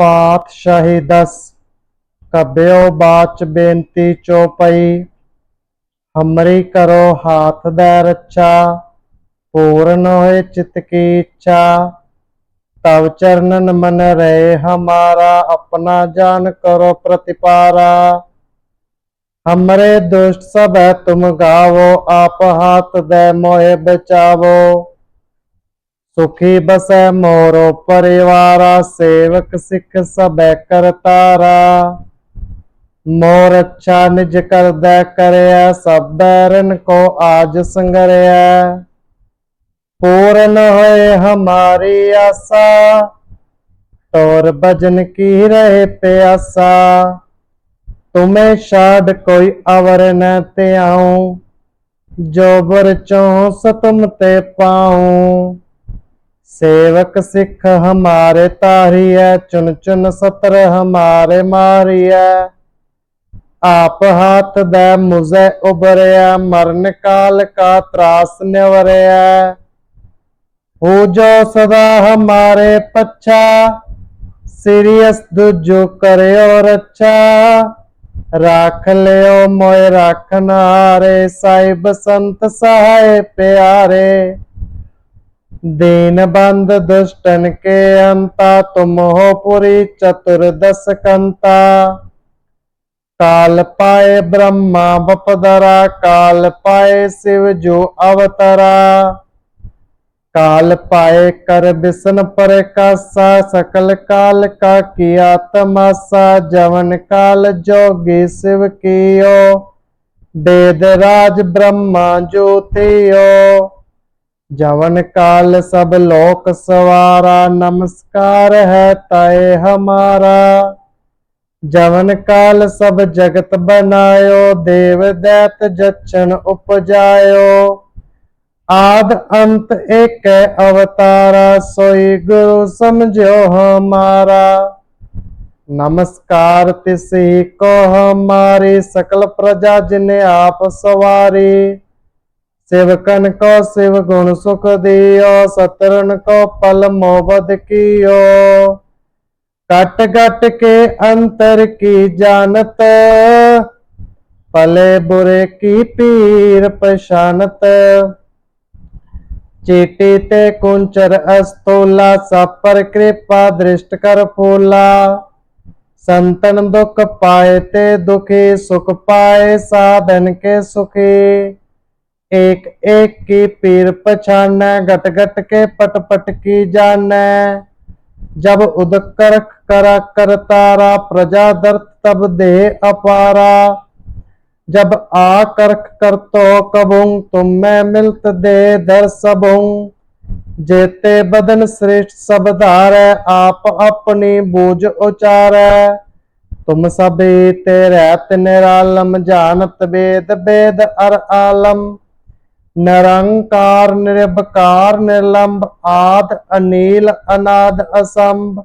ਪਾਤਸ਼ਾਹੀ ਦਸ। ਕਬਿਓ ਬਾਚ ਬੇਨਤੀ ਚੋਪਈ ਹਮਰੀ ਕਰੋ ਹਾਥ ਦਾ ਰੱਛਾ। ਪੂਰਨ ਹੋਏ ਚਿਤ ਕੀ ਇੱਛਾ। ਤਵ ਚਰਨਨ ਮਨ ਰਹੇ ਹਮਾਰਾ। ਆਪਣਾ ਜਾਨ ਕਰੋ ਪ੍ਰਤਿਪਾਰਾ। ਹਮਰੇ ਦੁਸ਼ਟ ਸਭੈ ਤੁਮ ਗਾਵੋ। ਆਪ ਹਾਥ ਦੇ ਮੋਏ ਬਚਾਵੋ। ਸੁਖੀ ਬਸੈ ਮੋਰੋ ਪਰਿਵਾਰਾ, ਸੇਵਕ ਸਿੱਖ ਸਬੈ ਕਰ ਤਾਰਾ। ਮੋਰ ਅੱਛਾ ਨਿਜ ਕਰਦਾ ਕਰਿਆ ਸਭੈ ਰਨ ਕੋ ਆਜ ਸੰਗਰਿਆ ਪੂਰਨ ਹੋਏ ਹਮਾਰੀ ਆਸਾ ਤੋਰ ਭਜਨ ਕੀ ਰਹੇ ਪਿਆਸਾ। ਤੁਮੇ ਛਾੜ ਕੋਈ ਅਵਰ ਨ ਧਿਆਉ, ਜੋ ਬਰ ਚੋ ਸਤਮ ਤੇ ਪਾਉ। सेवक सिख हमारे तारिय चुन चुन सतर हमारे मारिय आप हाथ दे मुझे उबरिय मरण काल का त्रास निवरिय हो जो सदा हमारे पच्छा सीरियस दुजो करियो रच्छा राख लियो मोय राखन हारे साहिब संत सहाय प्यारे दीन बंद दुष्टन के अंता तुम हो पुरी चतुर्दश कंता काल पाए ब्रह्मा बपदरा काल पाए शिव जो अवतरा काल पाए कर बिसन पर कासा सकल काल का किया तमाशा जवन काल जोगी शिव कियो वेद राज ब्रह्मा ज्योतियो जवन काल सब लोक सवारा नमस्कार है तय हमारा जवन काल सब जगत बनायो देव दैत जचन उपजायो आद अंत एक अवतारा सोई गुरु समझो हमारा नमस्कार तिसी को हमारी सकल प्रजा जिन्हें आप सवारी शिवकन को शिव गुण सुख दियो सतरन को पल मोबद कियो कट कट के अंतर की जानत पले बुरे की पीर पशानत चीटी ते कुंचर अस्तोला सब पर कृपा दृष्ट कर फूला संतन दुख पाए ते दुखी सुख पाए साधन के सुखी एक एक की पीर पछान घट घट के पट पट की जान जब उदकर करा कर तारा प्रजा दर्द तब दे अपारा जब आ करख कर तो कबूं तुम मैं मिलत दे दर सबूं जेते बदन श्रेष्ठ सब धार आप अपनी बूझ उचार तुम सभी ते रहत निरालम जानत वेद वेद अर आलम ਨਿਰੰਕਾਰ, ਨਿਰਭਕਾਰ, ਨਿਰਲੰਭ ਆਦ, ਅਨੀਲ, ਅਨਾਦ, ਅਸੰਭ।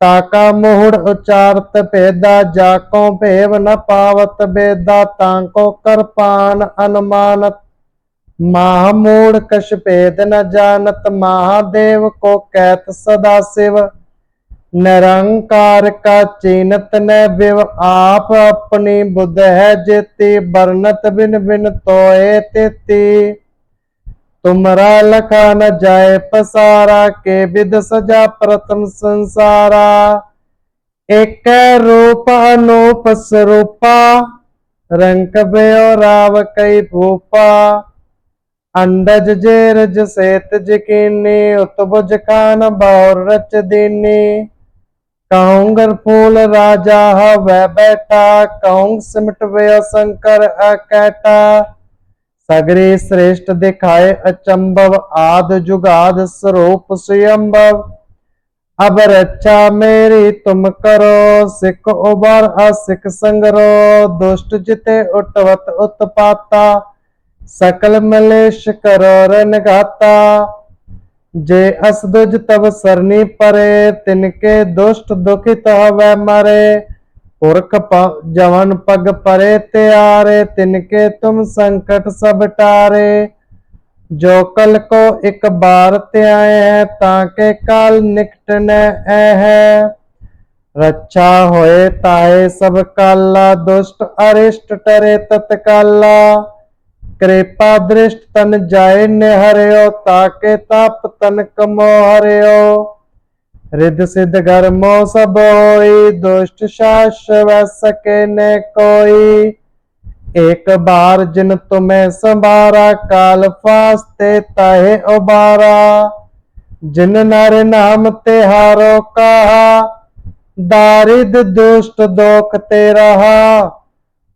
ਤਾਕਾ ਮੋਹੜ ਉਚਾਰਤ ਭੇਦਾ, ਜਾ ਕੋ ਭੇਵ ਨ ਪਾਵਤ ਬੇਦਾ, ਤਾਂ ਕੋ ਕਰਪਾਨ ਅਨੁਮਾਨਤ। ਮਾਹ ਮੋੜ ਕਛ ਭੇਦ ਨ ਜਾਣਤ ਮਹਾਦੇਵ ਕੋ ਕਹਿਤ ਸਦਾ ਸਿਵ। ਨਿਰੰਕਾਰ ਕਾ ਚੇਨਤ ਨੈ ਵਿਵ ਆਪ ਆਪਣੀ ਬੁੱਧ ਹੈ ਜੇਤੇ ਬਰਨਤ ਬਿਨ ਬਿਨ ਤੋਏ ਤੇਤੇ। ਤੁਮਰਾ ਲਖਾ ਨ ਜਾਏ ਪਸਾਰਾ, ਕੇ ਵਿਦ ਸਜਾ ਪ੍ਰਤਮ ਸੰਸਾਰਾ। ਇਕ ਰੂਪ ਅਨੂਪ ਸਰੂਪਾ, ਰੰਕ ਬਿਓ ਰਾਵ ਕਈ ਭੂਪਾ। ਅੰਡਜ ਜੇ ਰਜ ਸੇਤ ਜਕੀਨੇ ਉਤਬੁਜ ਖਾਨ ਬੌਰ ਰਚ ਦੇਨੇ। ਕੌਂਗਰ ਫੂਲ ਰਾਜਾ ਹਵੈ ਬੈਠਾ, ਕੌਂਗ ਸਿਮਟਵੇ ਅਸੰਕਰ ਅਕੈਟਾ ਸਗਰੇ ਸ੍ਰੇਸ਼ਟ ਦਿਖਾਏ ਅਚੰਭਵ, ਆਦ ਜੁਗਾਦ ਸਰੂਪ ਸੁਯੰਭਵ। ਅਬ ਰੱਛਾ ਮੇਰੀ ਤੁਮ ਕਰੋ, ਸਿੱਖ ਉਬਰ ਅਸਿੱਖ ਸੰਗਰੋ। ਦੁਸ਼ਟ ਜਿਤੇ ਉਟਵਤ ਉਤਪਾਤਾ, ਸਕਲ ਮਲੇਸ਼ ਕਰੋ ਰਨਗਾਤਾ जे असदुज तब सरनी परे तिनके दुष्ट दुखित हवै मरे पुरख जवन पग परे त्यारे तिनके तुम संकट सब टारे जो कल को एक बार त्याए है ताके काल निकट न है रक्षा होए ताए सब काला दुष्ट अरिष्ट टरे तत्काला कृपा दृष्ट तन जाय निहरियो ताके ताप तन कमो हरियो रिद सिद्ध गर्मो सब होई दुष्ट शाश्व सके ने कोई एक बार जिन तुम्हें संभारा काल फास्ते तहे उबारा जिन नर नाम ते हारो कहा दारिद दुष्ट दोख ते रहा